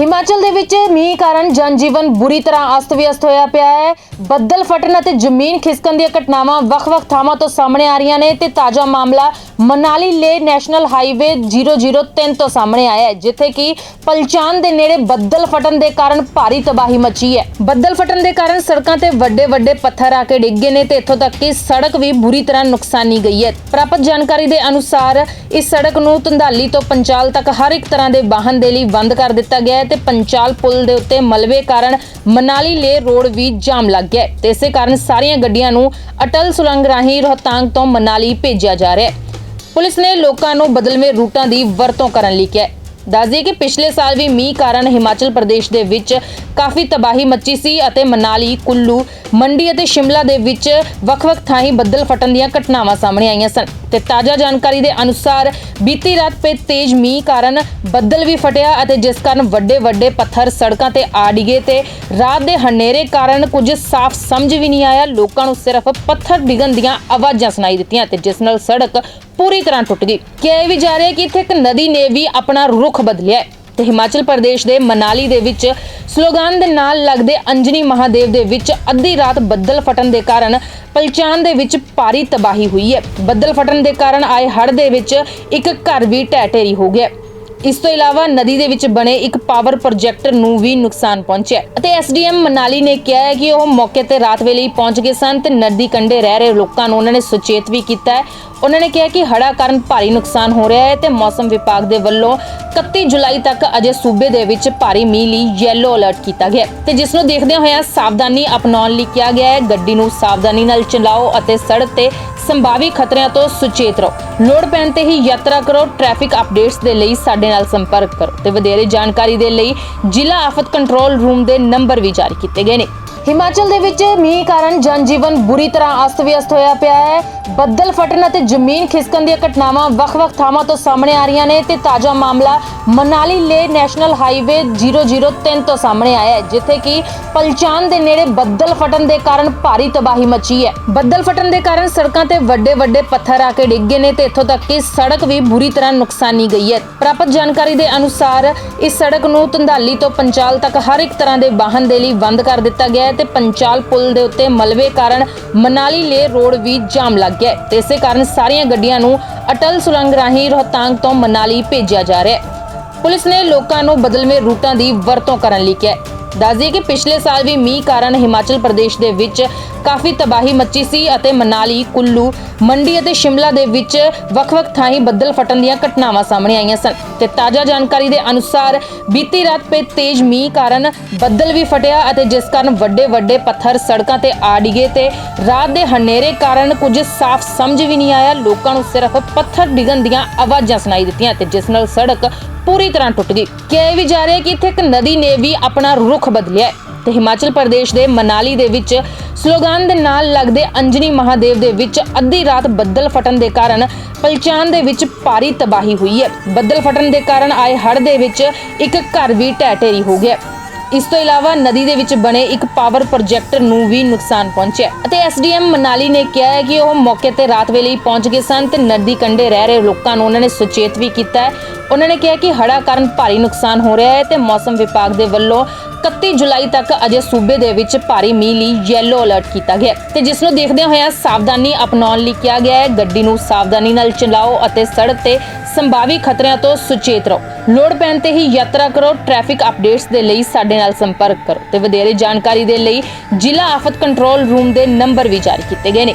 ਹਿਮਾਚਲ ਦੇ ਵਿੱਚ ਮੀਂਹ ਕਾਰਨ ਜਨਜੀਵਨ ਬੁਰੀ ਤਰ੍ਹਾਂ ਅਸਤ-ਵਿਅਸਤ ਹੋਇਆ ਪਿਆ ਹੈ। ਬੱਦਲ ਫਟਣ ਅਤੇ ਜ਼ਮੀਨ ਖਿਸਕਣ ਦੀਆਂ ਘਟਨਾਵਾਂ ਵੱਖ-ਵੱਖ ਥਾਵਾਂ ਤੋਂ ਸਾਹਮਣੇ ਆ ਰਹੀਆਂ ਨੇ ਤੇ ਤਾਜ਼ਾ ਮਾਮਲਾ ਮਨਾਲੀ ਲੇ ਨੈਸ਼ਨਲ ਹਾਈਵੇ 003 ਤੋਂ ਸਾਹਮਣੇ ਆਇਆ ਹੈ, ਜਿੱਥੇ ਕਿ ਪਲਚਾਨ ਦੇ ਨੇੜੇ ਬੱਦਲ ਫਟਣ ਦੇ ਕਾਰਨ ਭਾਰੀ ਤਬਾਹੀ ਮਚੀ ਹੈ। ਬੱਦਲ ਫਟਣ ਦੇ ਕਾਰਨ ਸੜਕਾਂ ਤੇ ਵੱਡੇ-ਵੱਡੇ ਪੱਥਰ ਆ ਕੇ ਡਿੱਗ ਗਏ ਨੇ ਤੇ ਇੱਥੋਂ ਤੱਕ ਕਿ ਸੜਕ ਵੀ ਬੁਰੀ ਤਰ੍ਹਾਂ ਨੁਕਸਾਨੀ ਗਈ ਹੈ। ਪ੍ਰਾਪਤ ਜਾਣਕਾਰੀ ਦੇ ਅਨੁਸਾਰ ਇਸ ਸੜਕ ਨੂੰ ਧੰਦਾਲੀ ਤੋਂ ਪੰਚਾਲ ਤੱਕ ਹਰ ਇੱਕ ਤਰ੍ਹਾਂ ਦੇ ਵਾਹਨ ਦੇ ਲਈ ਬੰਦ ਕਰ ਦਿੱਤਾ ਗਿਆ ਹੈ ਤੇ ਪੰਚਾਲ ਪੁਲ ਦੇ ਉੱਤੇ ਮਲਬੇ ਕਾਰਨ ਮਨਾਲੀ ਲੇ ਰੋਡ ਵੀ ਜਾਮ ਲੱਗ ਗਿਆ ਤੇ ਇਸੇ ਕਾਰਨ ਸਾਰੀਆਂ ਗੱਡੀਆਂ ਨੂੰ ਅਟਲ ਸੁਲੰਗ ਰਾਹੀਂ ਰੋਹਤਾਂਗ ਤੋਂ ਮਨਾਲੀ ਭੇਜਿਆ ਜਾ ਰਿਹਾ ਹੈ। ਪੁਲਿਸ ਨੇ ਲੋਕਾਂ ਨੂੰ ਬਦਲਵੇਂ ਰੂਟਾਂ ਦੀ ਵਰਤੋਂ ਕਰਨ ਲਈ ਕਿਹਾ ਹੈ। ਦੱਸ ਦਈਏ ਕਿ ਪਿਛਲੇ ਸਾਲ ਵੀ ਮੀਂਹ ਕਾਰਨ ਹਿਮਾਚਲ ਪ੍ਰਦੇਸ਼ ਦੇ ਵਿੱਚ ਕਾਫੀ ਤਬਾਹੀ ਮੱਚੀ ਸੀ ਅਤੇ ਮਨਾਲੀ, ਕੁੱਲੂ, ਮੰਡੀ ਅਤੇ ਸ਼ਿਮਲਾ ਦੇ ਵਿੱਚ ਵੱਖ-ਵੱਖ ਥਾਈਂ ਬੱਦਲ ਫਟਣ ਦੀਆਂ ਘਟਨਾਵਾਂ ਸਾਹਮਣੇ ਆਈਆਂ ਸਨ। ਤੇ ਤਾਜ਼ਾ ਜਾਣਕਾਰੀ ਦੇ ਅਨੁਸਾਰ ਬੀਤੀ ਰਾਤ ਪੇ ਤੇਜ਼ ਮੀਂਹ ਕਾਰਨ ਬੱਦਲ ਵੀ ਫਟਿਆ ਅਤੇ ਜਿਸ ਕਾਰਨ ਵੱਡੇ-ਵੱਡੇ ਪੱਥਰ ਸੜਕਾਂ ਤੇ ਆ ਡਿਗੇ ਤੇ ਰਾਤ ਦੇ ਹਨੇਰੇ ਕਾਰਨ ਕੁਝ ਸਾਫ਼ ਸਮਝ ਵੀ ਨਹੀਂ ਆਇਆ। ਲੋਕਾਂ ਨੂੰ ਸਿਰਫ ਪੱਥਰ ਡਿੱਗਣ ਦੀਆਂ ਆਵਾਜ਼ਾਂ ਸੁਣਾਈ ਦਿੱਤੀਆਂ ਤੇ ਜਿਸ ਨਾਲ ਸੜਕ ਪੂਰੀ ਤਰ੍ਹਾਂ ਟੁੱਟ ਗਈ। ਕਿਹਾ ਵੀ ਜਾ ਰਿਹਾ ਕਿ ਇੱਥੇ ਇੱਕ ਨਦੀ ਨੇ ਵੀ ਆਪਣਾ ਰੁਖ ਬਦਲਿਆ ਹੈ। ਤੇ ਹਿਮਾਚਲ ਪ੍ਰਦੇਸ਼ ਦੇ ਮਨਾਲੀ ਦੇ ਵਿੱਚ ਸਲੋਗਾਨ ਦੇ ਨਾਲ ਲੱਗਦੇ ਅੰਜਨੀ ਮਹਾਦੇਵ ਦੇ ਵਿੱਚ ਅੱਧੀ ਰਾਤ ਬੱਦਲ ਫਟਣ ਦੇ ਕਾਰਨ ਪਲਚਾਨ ਦੇ ਵਿੱਚ ਭਾਰੀ ਤਬਾਹੀ ਹੋਈ ਹੈ। ਬੱਦਲ ਫਟਣ ਦੇ ਕਾਰਨ ਆਏ ਹੜ੍ਹ ਦੇ ਵਿੱਚ ਇੱਕ ਘਰ ਵੀ ਢਹਿ ਢੇਰੀ ਹੋ ਗਿਆ। ਇਸ ਤੋਂ ਇਲਾਵਾ ਨਦੀ ਦੇ ਵਿੱਚ ਬਣੇ ਇੱਕ ਪਾਵਰ ਪ੍ਰੋਜੈਕਟ ਨੂੰ ਵੀ ਨੁਕਸਾਨ ਪਹੁੰਚਿਆ ਅਤੇ ਐਸਡੀਐਮ ਮਨਾਲੀ ਨੇ ਕਿਹਾ ਹੈ ਕਿ ਉਹ ਮੌਕੇ ਤੇ ਰਾਤ ਵੇਲੇ ਹੀ ਪਹੁੰਚ ਗਏ ਸਨ ਤੇ ਨਦੀ ਕੰਢੇ ਰਹਿ ਰਹੇ ਲੋਕਾਂ ਨੂੰ ਉਹਨਾਂ ਨੇ ਸੁਚੇਤ ਵੀ ਕੀਤਾ ਹੈ। ਉਹਨਾਂ ਨੇ ਕਿਹਾ ਕਿ ਹੜ੍ਹਾਂ ਕਾਰਨ ਭਾਰੀ ਨੁਕਸਾਨ ਹੋ ਰਿਹਾ ਹੈ ਤੇ ਮੌਸਮ ਵਿਭਾਗ ਦੇ ਵੱਲੋਂ 31 ਜੁਲਾਈ ਤੱਕ ਅਜੇ ਸੂਬੇ ਦੇ ਵਿੱਚ ਭਾਰੀ ਮੀਂਹ ਲਈ ਯੈਲੋ ਅਲਰਟ ਕੀਤਾ ਗਿਆ ਤੇ ਜਿਸ ਨੂੰ ਦੇਖਦਿਆਂ ਹੋਇਆਂ ਸਾਵਧਾਨੀ ਅਪਣਾਉਣ ਲਈ ਕਿਹਾ ਗਿਆ ਹੈ, ਗੱਡੀ ਨੂੰ ਸਾਵਧਾਨੀ ਨਾਲ ਚਲਾਓ ਅਤੇ ਸੜਕ ਤੇ ਸੰਭਾਵੀ ਖਤਰਿਆਂ ਤੋਂ ਸੁਚੇਤ ਰਹੋ। ਲੋੜ ਪੈਣ ਤੇ ਹੀ ਯਾਤਰਾ ਕਰੋ ਟ੍ਰੈਫਿਕ ਅਪਡੇਟਸ ਦੇ ਲਈ ਸਾਡੇ ਨਾਲ ਸੰਪਰਕ ਕਰੋ। ਤੇ ਵਧੇਰੇ ਜਾਣਕਾਰੀ ਦੇ ਲਈ ਜ਼ਿਲ੍ਹਾ ਆਫਤ ਕੰਟਰੋਲ ਰੂਮ ਦੇ ਨੰਬਰ ਵੀ ਜਾਰੀ ਕੀਤੇ ਗਏ ਨੇ। ਹਿਮਾਚਲ ਦੇ ਵਿੱਚ ਮੀਂਹ ਕਾਰਨ ਜਨਜੀਵਨ ਬੁਰੀ ਤਰ੍ਹਾਂ ਅਸਤ-ਵਿਅਸਤ ਹੋਇਆ ਪਿਆ ਹੈ। ਬੱਦਲ ਫਟਣ ਅਤੇ ਜ਼ਮੀਨ ਖਿਸਕਣ ਦੀਆਂ ਘਟਨਾਵਾਂ ਵੱਖ-ਵੱਖ ਥਾਵਾਂ ਤੋਂ ਸਾਹਮਣੇ ਆ ਰਹੀਆਂ ਨੇ ਤੇ ਤਾਜ਼ਾ ਮਾਮਲਾ ਮਨਾਲੀ ਲੇ ਨੈਸ਼ਨਲ ਹਾਈਵੇ 003 ਤੋਂ ਸਾਹਮਣੇ ਆਇਆ ਹੈ, ਜਿੱਥੇ ਕਿ ਪਲਚਾਨ ਦੇ ਨੇੜੇ ਬੱਦਲ ਫਟਣ ਦੇ ਕਾਰਨ ਭਾਰੀ ਤਬਾਹੀ ਮਚੀ ਹੈ। ਬੱਦਲ ਫਟਣ ਦੇ ਕਾਰਨ ਸੜਕਾਂ ਤੇ ਵੱਡੇ-ਵੱਡੇ ਪੱਥਰ ਆ ਕੇ ਡਿੱਗ ਗਏ ਨੇ ਤੇ ਇੱਥੋਂ ਤੱਕ ਕਿ ਸੜਕ ਵੀ ਬੁਰੀ ਤਰ੍ਹਾਂ ਨੁਕਸਾਨੀ ਗਈ ਹੈ। ਪ੍ਰਾਪਤ ਜਾਣਕਾਰੀ ਦੇ ਅਨੁਸਾਰ ਇਸ ਸੜਕ ਨੂੰ ਧੰਦਾਲੀ ਤੋਂ ਪੰਚਾਲ ਤੱਕ ਹਰ ਇੱਕ ਤਰ੍ਹਾਂ ਦੇ ਵਾਹਨ ਦੇ ਲਈ ਬੰਦ ਕਰ ਦਿੱਤਾ ਗਿਆ ਹੈ ਤੇ ਪੰਚਾਲ ਪੁਲ ਦੇ ਉੱਤੇ ਮਲਬੇ ਕਾਰਨ ਮਨਾਲੀ ਲੇ ਰੋਡ ਵੀ ਜਾਮ ਲੱਗ ਗਿਆ ਤੇ ਇਸੇ ਕਾਰਨ ਸਾਰੀਆਂ ਗੱਡੀਆਂ ਨੂੰ ਅਟਲ ਸੁਰੰਗ ਰਾਹੀਂ ਰੋਹਤਾਂਗ ਤੋਂ ਮਨਾਲੀ ਭੇਜਿਆ ਜਾ ਰਿਹਾ ਹੈ। ਪੁਲਿਸ ਨੇ ਲੋਕਾਂ ਨੂੰ ਬਦਲਵੇਂ ਰੂਟਾਂ ਦੀ ਵਰਤੋਂ ਕਰਨ ਲਈ ਕਿਹਾ ਦੱਸਦੀ ਕਿ ਪਿਛਲੇ ਸਾਲ ਵੀ ਮੀਂਹ ਕਾਰਨ ਹਿਮਾਚਲ ਪ੍ਰਦੇਸ਼ ਦੇ ਵਿੱਚ ਕਾਫੀ ਤਬਾਹੀ ਮੱਚੀ ਸੀ ਅਤੇ ਮਨਾਲੀ, ਕੁੱਲੂ, ਮੰਡੀ ਅਤੇ ਸ਼ਿਮਲਾ ਦੇ ਵਿੱਚ ਵੱਖ-ਵੱਖ ਥਾਈਂ ਬੱਦਲ ਫਟਣ ਦੀਆਂ ਘਟਨਾਵਾਂ ਸਾਹਮਣੇ ਆਈਆਂ ਸਨ। ਤੇ ਤਾਜ਼ਾ ਜਾਣਕਾਰੀ ਦੇ ਅਨੁਸਾਰ ਬੀਤੀ ਰਾਤ ਪੇ ਤੇਜ਼ ਮੀਂਹ ਕਾਰਨ ਬੱਦਲ ਵੀ ਫਟਿਆ ਅਤੇ ਜਿਸ ਕਾਰਨ ਵੱਡੇ-ਵੱਡੇ ਪੱਥਰ ਸੜਕਾਂ ਤੇ ਆ ਡਿੱਗੇ ਤੇ ਰਾਤ ਦੇ ਹਨੇਰੇ ਕਾਰਨ ਕੁਝ ਸਾਫ਼ ਸਮਝ ਵੀ ਨਹੀਂ ਆਇਆ। ਲੋਕਾਂ ਨੂੰ ਸਿਰਫ ਪੱਥਰ ਡਿੱਗਣ ਦੀਆਂ ਆਵਾਜ਼ਾਂ ਸੁਣਾਈ ਦਿੱਤੀਆਂ ਤੇ ਜਿਸ ਨਾਲ ਸੜਕ ਪੂਰੀ ਤਰ੍ਹਾਂ ਟੁੱਟ ਗਈ। ਕਿਹਾ ਵੀ ਜਾ ਰਿਹਾ ਕਿ ਇੱਥੇ ਇੱਕ ਨਦੀ ਨੇ ਵੀ ਆਪਣਾ ਰੁਖ ਬਦਲਿਆ ਹੈ ਤੇ ਹਿਮਾਚਲ ਪ੍ਰਦੇਸ਼ ਦੇ ਮਨਾਲੀ ਦੇ ਵਿੱਚ ਸਲੋਗਾਨ ਦੇ ਨਾਲ ਲੱਗਦੇ ਅੰਜਨੀ ਮਹਾਦੇਵ ਦੇ ਵਿੱਚ ਅੱਧੀ ਰਾਤ ਬੱਦਲ ਫਟਣ ਦੇ ਕਾਰਨ ਪਲਚਾਨ ਦੇ ਵਿੱਚ ਭਾਰੀ ਤਬਾਹੀ ਹੋਈ ਹੈ। ਬੱਦਲ ਫਟਣ ਦੇ ਕਾਰਨ ਆਏ ਹੜ੍ਹ ਦੇ ਵਿੱਚ ਇੱਕ ਘਰ ਵੀ ਢਹਿ ਢੇਰੀ ਹੋ ਗਿਆ ਇਸ ਤੋਂ ਇਲਾਵਾ ਨਦੀ ਦੇ ਵਿੱਚ ਬਣੇ ਇੱਕ ਪਾਵਰ ਪ੍ਰੋਜੈਕਟ ਨੂੰ ਵੀ ਨੁਕਸਾਨ ਪਹੁੰਚਿਆ ਅਤੇ ਐਸਡੀਐਮ ਮਨਾਲੀ ਨੇ ਕਿਹਾ ਹੈ ਕਿ ਉਹ ਮੌਕੇ ਤੇ ਰਾਤ ਵੇਲੇ ਹੀ ਪਹੁੰਚ ਗਏ ਸਨ ਤੇ ਨਦੀ ਕੰਢੇ ਰਹਿ ਰਹੇ ਲੋਕਾਂ ਨੂੰ ਉਹਨਾਂ ਨੇ ਸੁਚੇਤ ਵੀ ਕੀਤਾ ਹੈ। ਉਹਨਾਂ ਨੇ ਕਿਹਾ ਕਿ ਹੜ੍ਹਾਂ ਕਾਰਨ ਭਾਰੀ ਨੁਕਸਾਨ ਹੋ ਰਿਹਾ ਹੈ ਤੇ ਮੌਸਮ ਵਿਭਾਗ ਦੇ ਵੱਲੋਂ 31 ਜੁਲਾਈ ਤੱਕ ਅਜੇ ਸੂਬੇ ਦੇ ਵਿੱਚ ਭਾਰੀ ਮੀਂਹ ਲਈ ਯੈਲੋ ਅਲਰਟ ਕੀਤਾ ਗਿਆ ਤੇ ਜਿਸ ਨੂੰ ਦੇਖਦਿਆਂ ਹੋਇਆ ਸਾਵਧਾਨੀ ਅਪਣਾਉਣ ਲਈ ਕਿਹਾ ਗਿਆ ਹੈ, ਗੱਡੀ ਨੂੰ ਸਾਵਧਾਨੀ ਨਾਲ ਚਲਾਓ ਅਤੇ ਸੜਕ ਤੇ ਸੰਭਾਵੀ ਖਤਰਿਆਂ ਤੋਂ ਸੁਚੇਤ ਰਹੋ। ਲੋੜ ਪੈਣ ਤੇ ਹੀ ਯਾਤਰਾ ਕਰੋ। ਟ੍ਰੈਫਿਕ ਅਪਡੇਟਸ ਦੇ ਲਈ ਸਾਡੇ ਨਾਲ ਸੰਪਰਕ ਕਰੋ ਤੇ ਵਧੇਰੇ ਜਾਣਕਾਰੀ ਦੇ ਲਈ ਜ਼ਿਲ੍ਹਾ ਆਫਤ ਕੰਟਰੋਲ ਰੂਮ ਦੇ ਨੰਬਰ ਵੀ ਜਾਰੀ ਕੀਤੇ ਗਏ ਨੇ।